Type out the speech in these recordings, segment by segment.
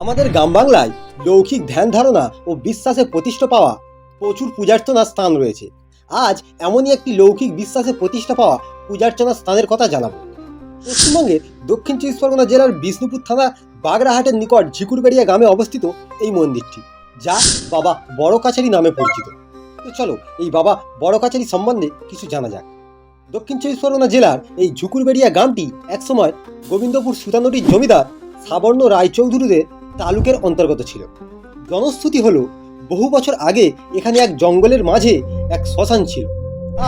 আমাদের গ্রাম বাংলায় লৌকিক ধ্যান ধারণা ও বিশ্বাসে প্রতিষ্ঠা পাওয়া প্রচুর পূজার্চনার স্থান রয়েছে। আজ এমনই একটি লৌকিক বিশ্বাসে প্রতিষ্ঠা পাওয়া পূজার্চনার স্থানের কথা জানাব। পশ্চিমবঙ্গের দক্ষিণ চব্বিশ পরগনা জেলার বিষ্ণুপুর থানা বাগড়াহাটের নিকট ঝিকুরবেড়িয়া গ্রামে অবস্থিত এই মন্দিরটি, যা বাবা বড় কাছারি নামে পরিচিত। তো চলো এই বাবা বড় কাছারি সম্বন্ধে কিছু জানা যাক। দক্ষিণ চব্বিশ পরগনা জেলার এই ঝুকুরবেড়িয়া গ্রামটি একসময় গোবিন্দপুর সুতানটির জমিদার সাবর্ণ রায়চৌধুরীদের তালুকের অন্তর্গত ছিল। জনশ্রুতি হলো, বহু বছর আগে এখানে এক জঙ্গলের মাঝে এক শ্মশান ছিল।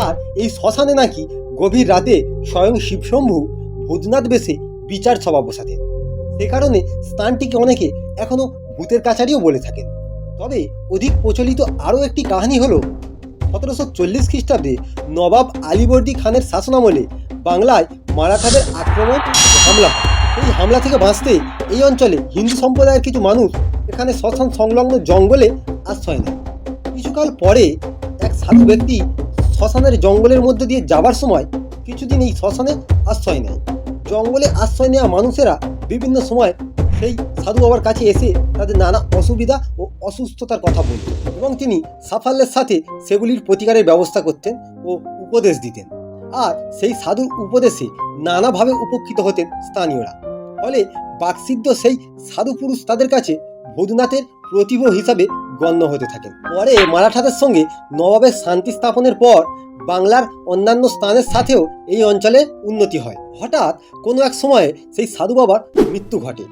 আর এই শ্মশানে নাকি গভীর রাতে স্বয়ং শিবশম্ভু ভূতনাথ বেশে বিচার সভা বসাতেন। সে কারণে স্থানটিকে অনেকে এখনও ভূতের কাছারিও বলে থাকেন। তবে অধিক প্রচলিত আরও একটি কাহিনী হলো, সতেরোশো চল্লিশ খ্রিস্টাব্দে নবাব আলীবর্দী খানের শাসনামলে বাংলায় মারাঠাদের আক্রমণ হামলা হয়। এই হামলা থেকে বাঁচতে এই অঞ্চলে হিন্দু সম্প্রদায়ের কিছু মানুষ এখানে শ্মশান সংলগ্ন জঙ্গলে আশ্রয় নেয়। কিছুকাল পরে এক সাধু ব্যক্তি শ্মশানের জঙ্গলের মধ্যে দিয়ে যাবার সময় কিছুদিন এই শ্মশানে আশ্রয় নেয়। জঙ্গলে আশ্রয় নেওয়া মানুষেরা বিভিন্ন সময় সেই সাধু বাবার কাছে এসে তাদের নানা অসুবিধা ও অসুস্থতার কথা বলতেন এবং তিনি সাফল্যের সাথে সেগুলির প্রতিকারের ব্যবস্থা করতেন ও উপদেশ দিতেন। আর সেই সাধুর উপদেশে নানাভাবে উপকৃত হতেন স্থানীয়রা। ফলে বাকসিদ্ধ সেই সাধু পুরুষ তাদের কাছে ভূতনাথের প্রতিভ হিসাবে গণ্য হতে থাকেন। পরে মারাঠাদের সঙ্গে নবাবের শান্তি স্থাপনের পর বাংলার অন্যান্য স্থানের সাথেও এই অঞ্চলে উন্নতি হয়। হঠাৎ কোনো এক সময়ে সেই সাধু বাবার মৃত্যু ঘটে।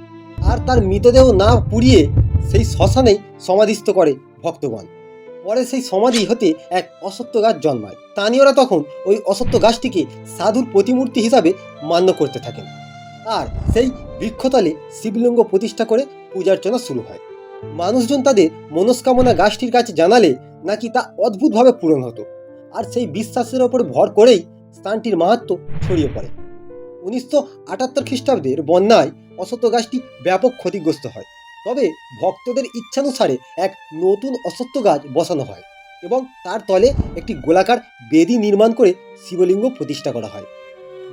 আর তার মৃতদেহ না পুড়িয়ে সেই শ্মশানেই সমাধিস্থ করে ভক্তগণ। পরে সেই সমাধি হতে এক অসত্য গাছ জন্মায়। স্থানীয়রা তখন ওই অসত্য গাছটিকে সাধুর প্রতিমূর্তি হিসাবে মান্য করতে থাকেন। আর সেই বৃক্ষতলে শিবলিঙ্গ প্রতিষ্ঠা করে পূজার্চনা শুরু হয়। মানুষজন তাদের মনস্কামনা গাছটির কাছে জানালে নাকি তা অদ্ভুতভাবে পূরণ হতো। আর সেই বিশ্বাসের ওপর ভর করেই স্থানটির মাহাত্ম ছড়িয়ে পড়ে। উনিশশো আটাত্তর খ্রিস্টাব্দের বন্যায় অসত্য গাছটি ব্যাপক ক্ষতিগ্রস্ত হয়। তবে ভক্তদের ইচ্ছানুসারে এক নতুন অসত্য গাছ বসানো হয় এবং তার তলে একটি গোলাকার বেদি নির্মাণ করে শিবলিঙ্গ প্রতিষ্ঠা করা হয়।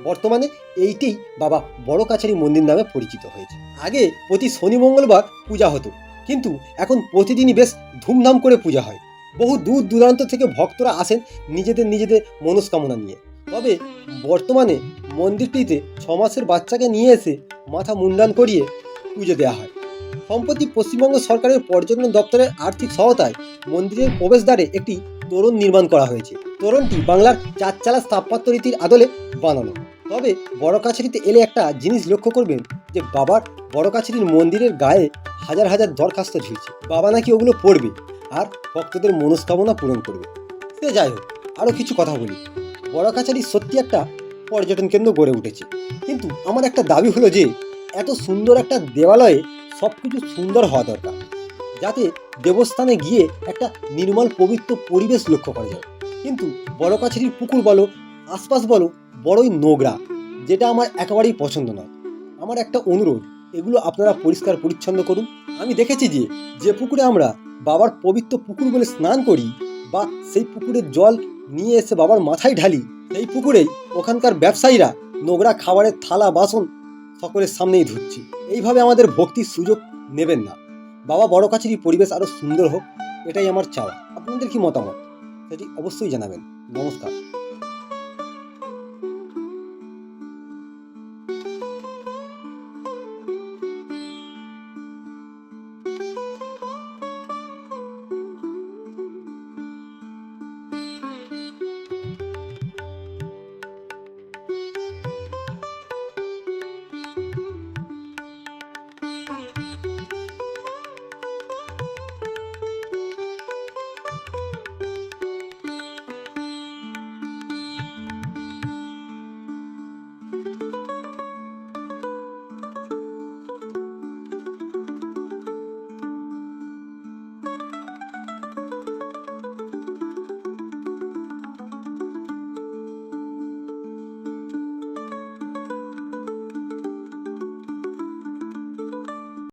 বর্তমানে এইটি বাবা বড় কাছারি মন্দির নামে পরিচিত হয়েছে। আগে প্রতি শনি মঙ্গলবার পূজা হতো, কিন্তু এখন প্রতিদিনই বেশ ধুমধাম করে পূজা হয়। বহু দূর দূরান্ত থেকে ভক্তরা আসেন নিজেদের নিজেদের মনস্কামনা নিয়ে। তবে বর্তমানে মন্দিরটিতে ছ মাসের বাচ্চাকে নিয়ে এসে মাথা মুন্ডান করিয়ে পুজো দেওয়া হয়। সম্প্রতি পশ্চিমবঙ্গ সরকারের পর্যটন দপ্তরের আর্থিক সহায়তায় মন্দিরের প্রবেশদ্বারে একটি তোরণ নির্মাণ করা হয়েছে। তোরণটি বাংলার চারচালা স্থাপত্য রীতির আদলে বানানো। তবে বড় কাছারিতে এলে একটা জিনিস লক্ষ্য করবেন, যে বাবার বড় কাছারির মন্দিরের গায়ে হাজার হাজার দরখাস্ত ঝুলছে। বাবা নাকি ওগুলো পড়বে আর ভক্তদের মনস্কামনা পূরণ করবে। সে যাই হোক, আরও কিছু কথা বলি। বড় কাছারি সত্যি একটা পর্যটন কেন্দ্র গড়ে উঠেছে। কিন্তু আমার একটা দাবি হলো যে, এত সুন্দর একটা দেবালয়ে সব কিছু সুন্দর হওয়া দরকার, যাতে দেবস্থানে গিয়ে একটা নির্মল পবিত্র পরিবেশ লক্ষ্য করা যায়। কিন্তু বড় কাছারির পুকুর বলো, আশপাশ বলো, বড়ই নোংরা, যেটা আমার একেবারেই পছন্দ নয়। আমার একটা অনুরোধ, এগুলো আপনারা পরিষ্কার পরিচ্ছন্ন করুন। আমি দেখেছি যে যে পুকুরে আমরা বাবার পবিত্র পুকুর বলে স্নান করি বা সেই পুকুরের জল নিয়ে এসে বাবার মাথায় ঢালি, সেই পুকুরেই ওখানকার ব্যবসায়ীরা নোংরা খাবারের থালা, বাসন সকলের সামনেই ধরছি। এইভাবে আমাদের ভক্তির সুযোগ নেবেন না। বাবা বড় কাছেরই পরিবেশ আরও সুন্দর হোক, এটাই আমার চাওয়া। আপনাদের কি মতামত? সেটি অবশ্যই জানাবেন। নমস্কার।